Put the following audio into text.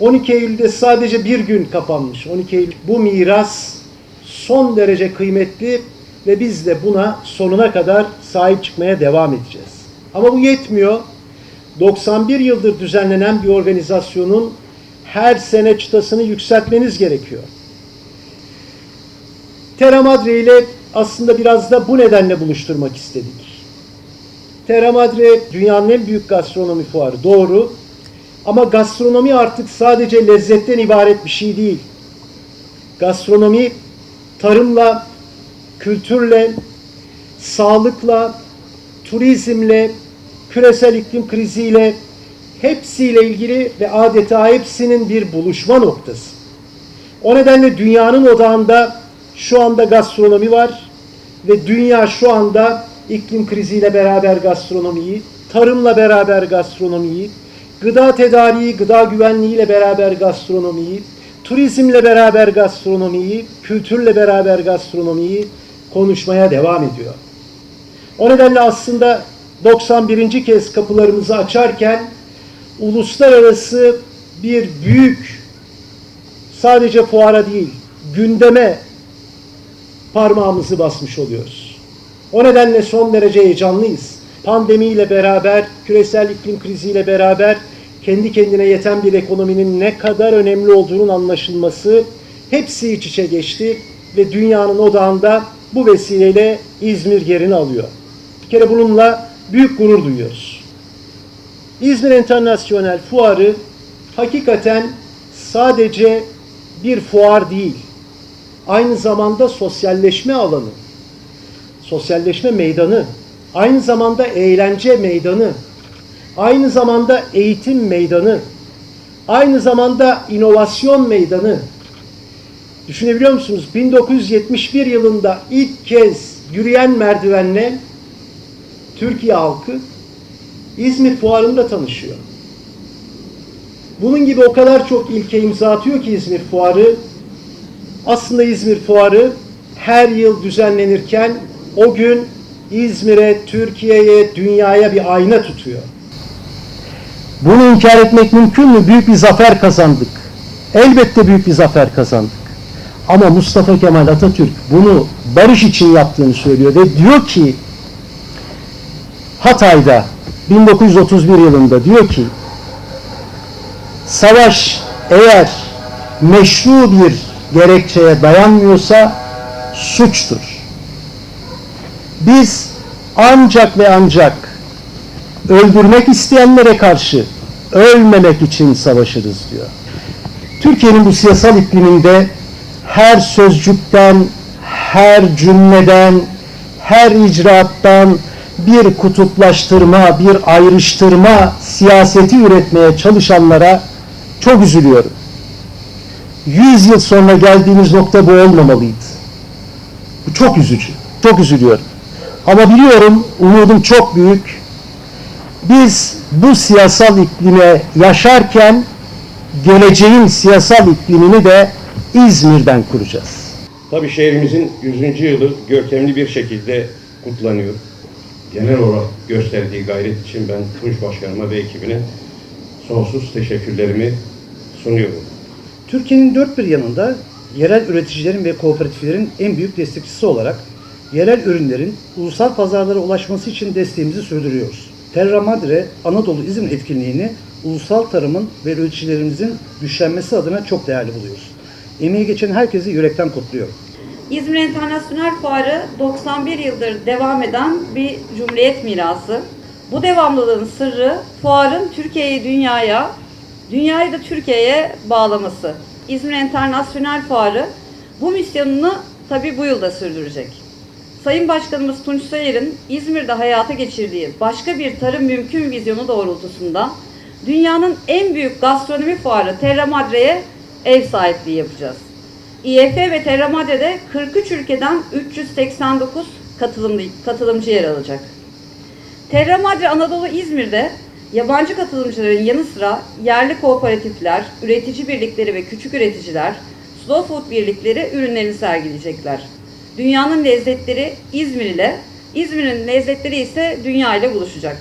12 Eylül'de sadece bir gün kapanmış. 12 Eylül. Bu miras son derece kıymetli ve biz de buna sonuna kadar sahip çıkmaya devam edeceğiz. Ama bu yetmiyor. 91 yıldır düzenlenen bir organizasyonun her sene çıtasını yükseltmeniz gerekiyor. Terra Madre ile aslında biraz da bu nedenle buluşturmak istedik. Terra Madre dünyanın en büyük gastronomi fuarı doğru. Ama gastronomi artık sadece lezzetten ibaret bir şey değil. Gastronomi tarımla, kültürle, sağlıkla, turizmle, küresel iklim kriziyle hepsiyle ilgili ve adeta hepsinin bir buluşma noktası. O nedenle dünyanın odağında şu anda gastronomi var ve dünya şu anda iklim kriziyle beraber gastronomiyi, tarımla beraber gastronomiyi, gıda tedariği, gıda güvenliğiyle beraber gastronomiyi, turizmle beraber gastronomiyi, kültürle beraber gastronomiyi konuşmaya devam ediyor. O nedenle aslında 91. kez kapılarımızı açarken uluslararası bir büyük sadece fuara değil gündeme parmağımızı basmış oluyoruz. O nedenle son derece heyecanlıyız. Pandemiyle beraber, küresel iklim kriziyle beraber kendi kendine yeten bir ekonominin ne kadar önemli olduğunun anlaşılması hepsi iç içe geçti ve dünyanın odağında bu vesileyle İzmir yerini alıyor. Bir kere bununla büyük gurur duyuyoruz. İzmir Internasyonel Fuarı hakikaten sadece bir fuar değil. Aynı zamanda sosyalleşme alanı, sosyalleşme meydanı, aynı zamanda eğlence meydanı, aynı zamanda eğitim meydanı, aynı zamanda inovasyon meydanı. Düşünebiliyor musunuz? 1971 yılında ilk kez yürüyen merdivenle Türkiye halkı İzmir Fuarı'nda tanışıyor. Bunun gibi o kadar çok ilke imza atıyor ki İzmir Fuarı. Aslında İzmir Fuarı her yıl düzenlenirken o gün İzmir'e, Türkiye'ye, dünyaya bir ayna tutuyor. Bunu inkar etmek mümkün mü? Büyük bir zafer kazandık. Elbette büyük bir zafer kazandık. Ama Mustafa Kemal Atatürk bunu barış için yaptığını söylüyor ve diyor ki Hatay'da 1931 yılında diyor ki savaş eğer meşru bir gerekçeye dayanmıyorsa suçtur. Biz ancak ve ancak öldürmek isteyenlere karşı ölmemek için savaşırız diyor. Türkiye'nin bu siyasal ikliminde her sözcükten, her cümleden, her icraattan bir kutuplaştırma, bir ayrıştırma siyaseti üretmeye çalışanlara çok üzülüyorum. Yüz yıl sonra geldiğimiz nokta bu olmamalıydı. Bu çok üzücü. Çok üzülüyorum. Ama biliyorum umudum çok büyük. Biz bu siyasal iklime yaşarken geleceğin siyasal iklimini de İzmir'den kuracağız. Tabii şehrimizin 100. yılı görkemli bir şekilde kutlanıyor. Genel olarak gösterdiği gayret için ben Tunç Başkanıma ve ekibine sonsuz teşekkürlerimi sunuyorum. Türkiye'nin dört bir yanında yerel üreticilerin ve kooperatiflerin en büyük destekçisi olarak yerel ürünlerin ulusal pazarlara ulaşması için desteğimizi sürdürüyoruz. Terra Madre Anadolu İzmir etkinliğini ulusal tarımın ve üreticilerimizin güçlenmesi adına çok değerli buluyoruz. Emeği geçen herkesi yürekten kutluyorum. İzmir Internasyonel Fuarı 91 yıldır devam eden bir cumhuriyet mirası. Bu devamlılığın sırrı fuarın Türkiye'yi dünyaya, dünyayı da Türkiye'ye bağlaması. İzmir Internasyonel Fuarı bu misyonunu tabii bu yılda sürdürecek. Sayın Başkanımız Tunç Soyer'in İzmir'de hayata geçirdiği başka bir tarım mümkün vizyonu doğrultusunda dünyanın en büyük gastronomi fuarı Terra Madre'ye ev sahipliği yapacağız. İEF ve Terra Madre'de 43 ülkeden 389 katılımlı, katılımcı yer alacak. Terra Madre Anadolu İzmir'de yabancı katılımcıların yanı sıra yerli kooperatifler, üretici birlikleri ve küçük üreticiler, slow food birlikleri ürünlerini sergileyecekler. Dünyanın lezzetleri İzmir ile, İzmir'in lezzetleri ise dünya ile buluşacak.